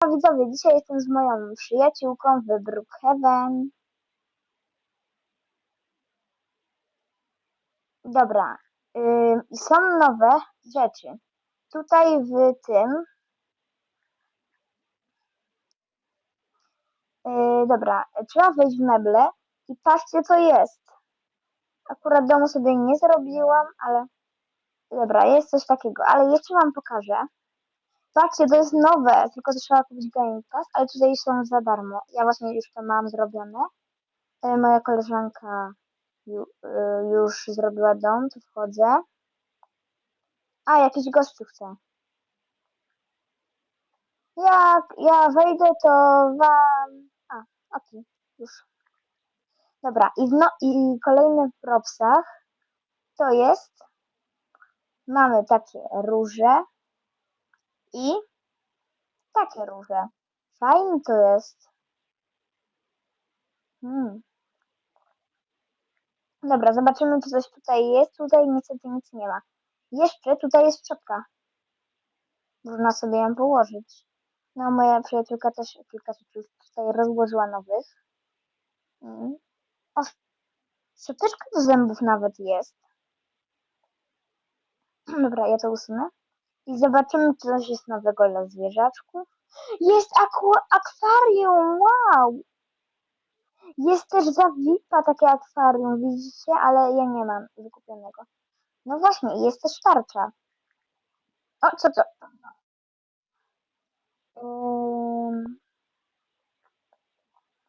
A widzowie, dzisiaj jestem z moją przyjaciółką w Brookhaven. Dobra, i są nowe rzeczy. Tutaj w tym. Yy, dobra, trzeba wejść w meble i patrzcie co jest. Akurat domu sobie nie zrobiłam, ale dobra, jest coś takiego, ale jeszcze wam pokażę. Patrzcie, to jest nowe, tylko to trzeba kupić Game Pass, ale tutaj są za darmo. Ja właśnie już to mam zrobione. E, Moja koleżanka e, już zrobiła dom, tu wchodzę. A, jakiś gościu chce. Jak ja wejdę, to wam... A, okej, już. Dobra, i, no, i kolejny w propsach to jest... Mamy takie róże i takie róże. Fajne to jest. Hmm. Dobra, zobaczymy, czy coś tutaj jest. Tutaj niestety nic nie ma. Jeszcze tutaj jest czapka. Można sobie ją położyć. No, moja przyjaciółka też kilka rzeczy tutaj rozłożyła nowych. Mm. O, szczoteczka do zębów nawet jest. Dobra, ja to usunę. I zobaczymy, czy coś jest nowego dla zwierzaczków. Jest akwarium, wow! Jest też za VIP-a takie akwarium, widzicie? Ale ja nie mam wykupionego. No właśnie, jest też tarcza. O, co to? Ym...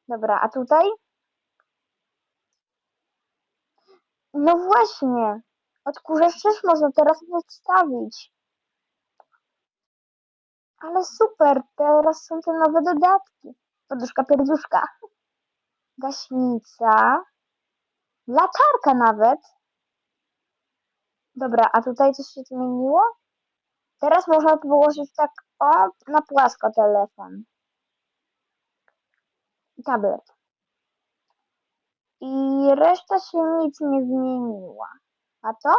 Dobra, a tutaj? No właśnie, odkurzacz też można teraz podstawić. Ale super, teraz są te nowe dodatki. Poduszka pierduszka. Gaśnica. Latarka nawet. Dobra, a tutaj coś się zmieniło? Teraz można położyć tak o na płasko telefon. Tablet. I reszta się nic nie zmieniła. A to?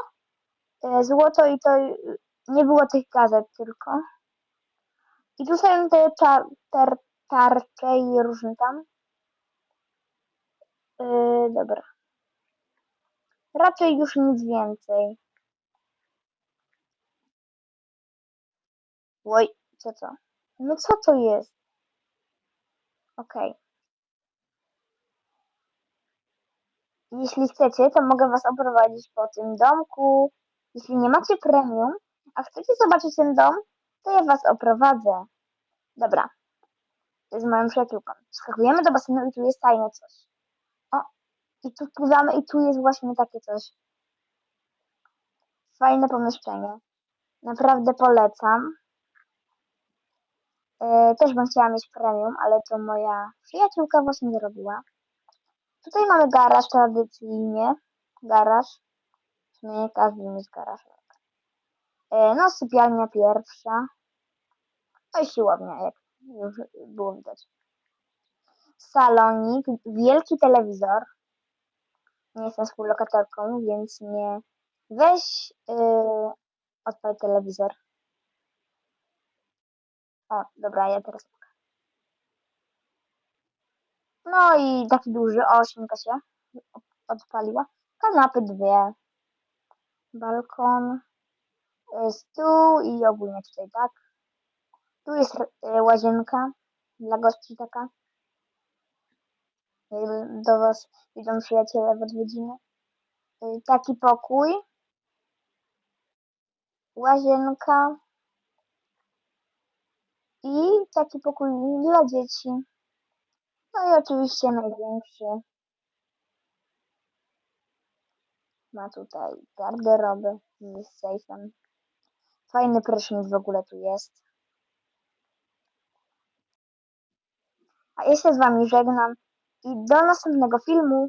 E, Złoto i to nie było tych gazet tylko. I tu są te ta, tar, tarcze i różne tam. Yy, dobra. Raczej już nic więcej. Oj, co to? No co to jest? Okej. Jeśli chcecie, to mogę was oprowadzić po tym domku. Jeśli nie macie premium, a chcecie zobaczyć ten dom, to ja was oprowadzę. Dobra. Z moją przyjaciółką. Skakujemy do basenu i tu jest tajne coś. O, i tu pływamy i tu jest właśnie takie coś. Fajne pomieszczenie. Naprawdę polecam. E, też bym chciała mieć premium, ale to moja przyjaciółka właśnie zrobiła. Tutaj mamy garaż tradycyjnie. Garaż. W sumie każdy jest garaż. E, no, sypialnia pierwsza. No i siłownia, jak już było widać. Salonik, wielki telewizor. Nie jestem współlokatorką, więc nie. Weź yy, odpal telewizor. O, dobra, ja teraz mogę. No i taki duży, o, śmiga się odpaliła. Kanapy dwie. Balkon. Stół i ogólnie tutaj tak. Tu jest y, łazienka dla gości taka. Do was idą przyjaciele w odwiedziny. Y, Taki pokój. Łazienka. I taki pokój dla dzieci. No i oczywiście największy. Ma tutaj garderobę z sejfem. Fajny prysznic w ogóle tu jest. A ja się z wami żegnam i do następnego filmu.